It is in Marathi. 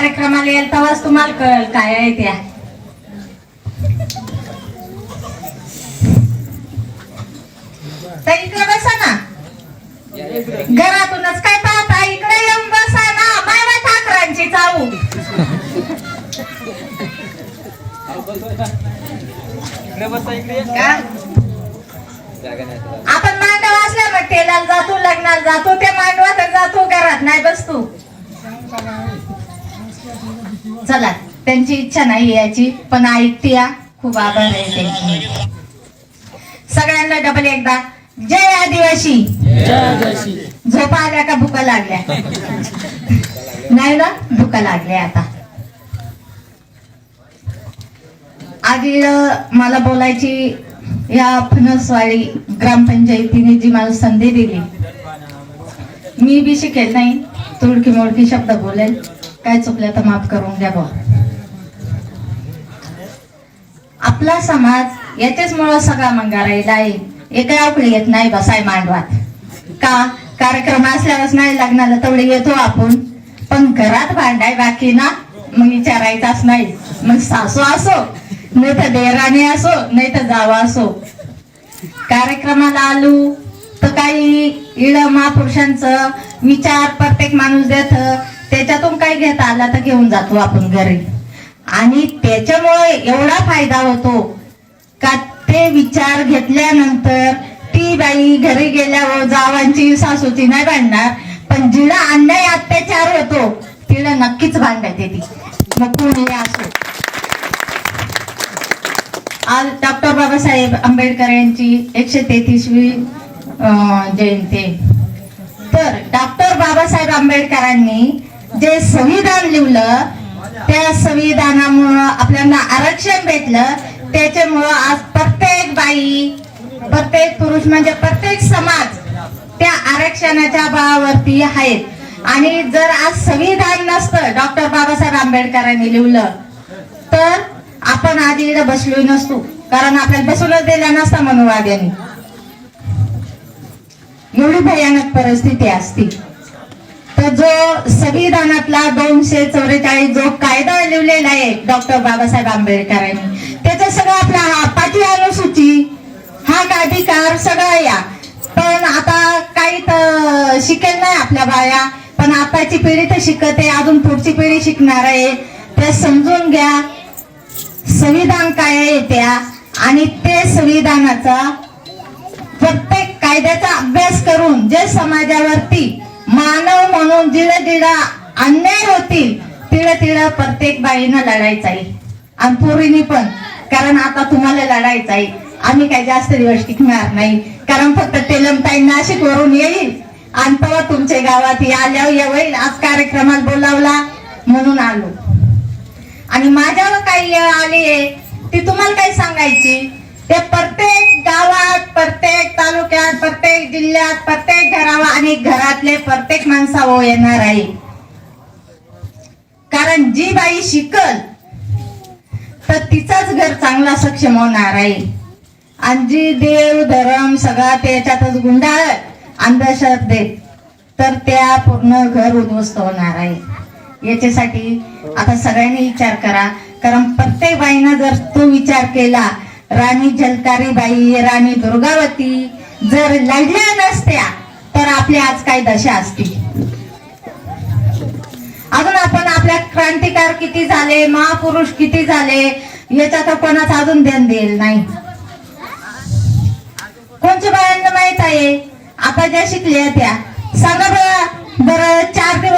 कार्यक्रमाला येईल तेव्हाच तुम्हाला कळल काय आहे त्या. इकडे बसा ना. घरातूनच काय पाहता? इकडे येऊन बसा ना. मायवा ठाकरांची चाऊ आपण मांडव असल्या मग तेलाला जातो लग्नाला जातो त्या मांडवात जातो घरात नाही बसतो. चला त्यांची इच्छा नाही याची पण ऐकते या खूप आभार आहे त्यांची. सगळ्यांना डबल एकदा. जय आदिवासी. झोपा आल्या का भुका लागल्या? नाही ना भुका लागल्या आता. आधी मला बोलायची या फणसवाडी ग्रामपंचायतीने जी मला संधी दिली. मी बी शिकेल नाही तुडकी मोडकी शब्द बोलेल. काय चुकल्या तर माफ करून द्या बा आपला समाज याच्याच मुळे सगळा मंगारायला आहे एका आपली येत नाही बसाय मांडवात? का? कार्यक्रम असल्यावर नाही लग्नाला तेवढे येतो आपण. पण घरात भांडाय बाकी ना मग विचारायचाच नाही. मग सासू असो नाही तर देराणी असो नाही तर जावा असो. कार्यक्रमाला आलो तर काही इड महापुरुषांचं विचार प्रत्येक माणूस देत. त्याच्यातून काही घेता आला तर घेऊन जातो आपण घरी. आणि त्याच्यामुळे एवढा फायदा होतो का ते विचार घेतल्यानंतर ती बाई घरी गेल्यावर जावांची सासूची नाही भांडणार पण जिला अन्याय अत्याचार होतो तिला नक्कीच भांडायचे ती. मग कोणी असो. आज डॉक्टर बाबासाहेब आंबेडकर यांची एकशे तेहतीसवी जयंती. तर डॉक्टर बाबासाहेब आंबेडकरांनी जे संविधान लिहिलं त्या संविधानामुळं आपल्याला आरक्षण भेटलं. त्याच्यामुळं आज प्रत्येक बाई प्रत्येक पुरुष म्हणजे प्रत्येक समाज त्या आरक्षणाच्या बळावरती आहेत. आणि जर आज संविधान नसतं डॉक्टर बाबासाहेब आंबेडकरांनी लिहिलं तर आपण आधी इकडे बसलो नसतो. कारण आपल्याला बसूनच दिला नसता मनुवाद्यांनी. एवढी भयानक परिस्थिती असती. जो संविधानातला दोनशे चौवेचाळीस जो कायदा लिहिलेला आहे डॉक्टर बाबासाहेब आंबेडकरांनी त्याचं सगळं आपला हा पाठी अनुसूची हा अधिकार सगळा या. पण आता काही तर शिकेल नाही आपल्या बाया पण आताची पिढी तर शिकत आहे अजून पुढची पिढी शिकणार आहे. ते समजून घ्या संविधान काय आहे त्या आणि ते संविधानाचा प्रत्येक कायद्याचा अभ्यास करून जे समाजावरती मानव म्हणून जिळं जिडा अन्याय होतील तिळं तिळं प्रत्येक बाईनं लढायचं आहे आणि पोरीने पण कारण आता तुम्हाला लढायचं आहे आम्ही काही जास्त दिवस टिकणार नाही कारण फक्त तेलमताई नाशिक वरून येईल. आणि तेव्हा तुमच्या गावात आल्यावर येईल आज कार्यक्रमात बोलावला म्हणून आलो. आणि माझ्यावर काही वेळ आली ती तुम्हाला काही सांगायची? ते प्रत्येक गावात प्रत्येक तालुक्यात प्रत्येक जिल्ह्यात प्रत्येक घरावर आणि घरातले प्रत्येक माणसावर येणार आहे. कारण जी बाई शिकल तर तिचाच घर चांगला सक्षम होणार आहे. आणि जी देव धर्म सगळा त्याच्यातच गुंडाळ अंधश्रद्धे तर त्या पूर्ण घर उद्ध्वस्त होणार आहे. याच्यासाठी आता सगळ्यांनी विचार करा. कारण प्रत्येक बाईनं जर तो विचार केला राणी जलतारी बाई राणी दुर्गावती. जर लढल्या नसत्या तर आपली आज काय दशा असती अजून आपण आपल्या क्रांतिकार किती झाले महापुरुष किती झाले याच्यात कोणाचं अजून ध्यान देईल नाही. कोणच्या बायांना माहीत आहे? आपण ज्या शिकल्या त्या. सांगा बरं चार दिवस